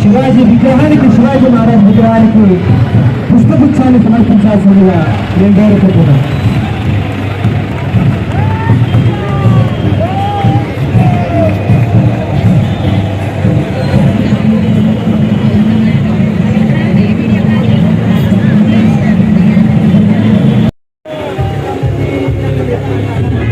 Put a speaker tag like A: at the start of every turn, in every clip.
A: శివాజీ విగ్రహానికి శివాజీ మహారాజ్ విగ్రహానికి పుష్పగుచ్చాన్ని సమర్పించాల్సిందిగా నేను కోరుకుంటున్నాను
B: जय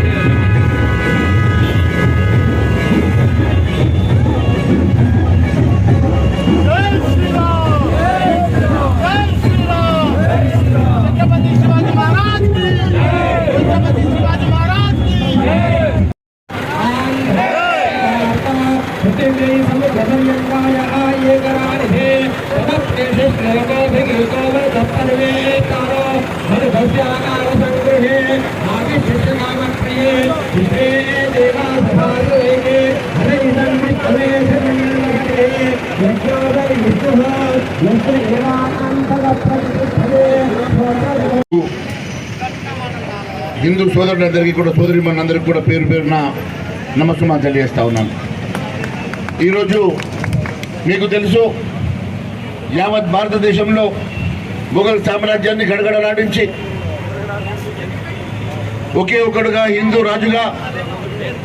C: హిందూ సోదరులందరికీ కూడా సోదరి మనందరికీ కూడా పేరు పేరున నమస్సుమాన్ తెలియజేస్తా ఉన్నాను. ఈరోజు మీకు తెలుసు యావత్ భారతదేశంలో మొఘల్ సామ్రాజ్యాన్ని గడగడలాడించి ఒకే ఒకడుగా హిందూ రాజుగా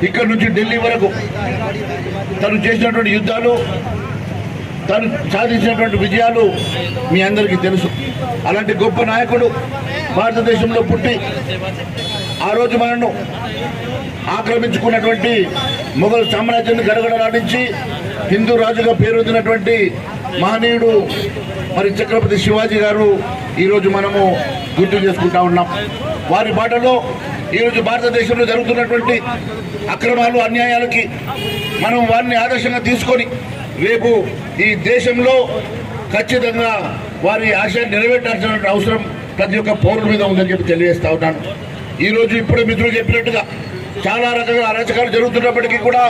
C: ఇక్కడి నుంచి ఢిల్లీ వరకు తను చేసినటువంటి యుద్ధాలు తను సాధించినటువంటి విజయాలు మీ అందరికీ తెలుసు. అలాంటి గొప్ప నాయకుడు భారతదేశంలో పుట్టి ఆ రోజు మనను ఆక్రమించుకున్నటువంటి మొఘల్ సామ్రాజ్యాన్ని గడగడలాడించి హిందూ రాజుగా పేరొందినటువంటి మహనీయుడు మరి ఛత్రపతి శివాజీ గారు ఈరోజు మనము గుర్తు చేసుకుంటా ఉన్నాం. వారి బాటలో ఈరోజు భారతదేశంలో జరుగుతున్నటువంటి అక్రమాలు అన్యాయాలకి మనం వారిని ఆదర్శంగా తీసుకొని రేపు ఈ దేశంలో ఖచ్చితంగా వారి ఆశయాన్ని నెరవేర్చాల్సిన అవసరం ప్రతి ఒక్క పౌరుల మీద ఉందని చెప్పి తెలియజేస్తా ఉన్నాను. ఈ రోజు ఇప్పుడే మిత్రులు చెప్పినట్టుగా చాలా రకాల అరాచకాలు జరుగుతున్నప్పటికీ కూడా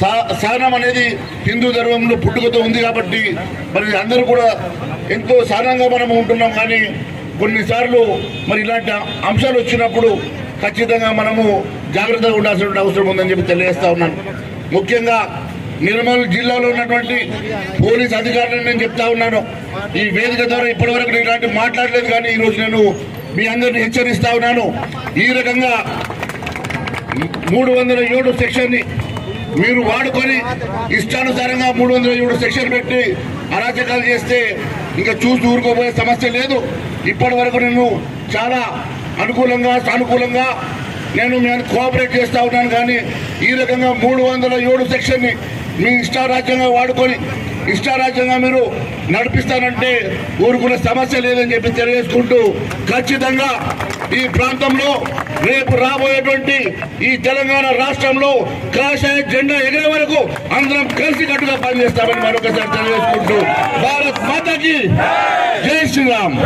C: సా- సహనం అనేది హిందూ ధర్మంలో పుట్టుకతో ఉంది కాబట్టి మరి అందరూ కూడా ఎంతో సహనంగా మనం ఉంటున్నాం కానీ కొన్నిసార్లు మరి ఇలాంటి అంశాలు వచ్చినప్పుడు ఖచ్చితంగా మనము జాగ్రత్తగా ఉండాల్సిన అవసరం ఉందని చెప్పి తెలియజేస్తా ఉన్నాను. ముఖ్యంగా నిర్మల్ జిల్లాలో ఉన్నటువంటి పోలీస్ అధికారులను నేను చెప్తా ఉన్నాను. ఈ వేదిక ద్వారా ఇప్పటివరకు నేను ఇలాంటి మాట్లాడలేదు కానీ ఈరోజు నేను మీ అందరిని హెచ్చరిస్తా ఉన్నాను. ఈ రకంగా మూడు వందల ఏడు సెక్షన్ని మీరు వాడుకొని ఇష్టానుసారంగా మూడు వందల ఏడు సెక్షన్ పెట్టి అరాచకాలు చేస్తే ఇంకా చూసి ఊరుకోబోయే సమస్య లేదు. ఇప్పటి వరకు నేను చాలా అనుకూలంగా సానుకూలంగా నేను నేను కోఆపరేట్ చేస్తూ ఉన్నాను కానీ ఈ రకంగా మూడు వందల ఏడు సెక్షన్ని మీ ఇష్టారాజ్యంగా వాడుకొని ఇష్టారాజ్యంగా మీరు నడిపిస్తానంటే ఊరుకునే సమస్య లేదని చెప్పి తెలియజేసుకుంటూ ఖచ్చితంగా ఈ ప్రాంతంలో రేపు రాబోయేటువంటి ఈ తెలంగాణ రాష్ట్రంలో కాషాయ జెండా ఎగిరే వరకు అందరం కలిసి కట్టుగా పనిచేస్తామని మరొకసారి తెలియజేసుకుంటూ భారత్ మాతాకి జై శ్రీరామ్.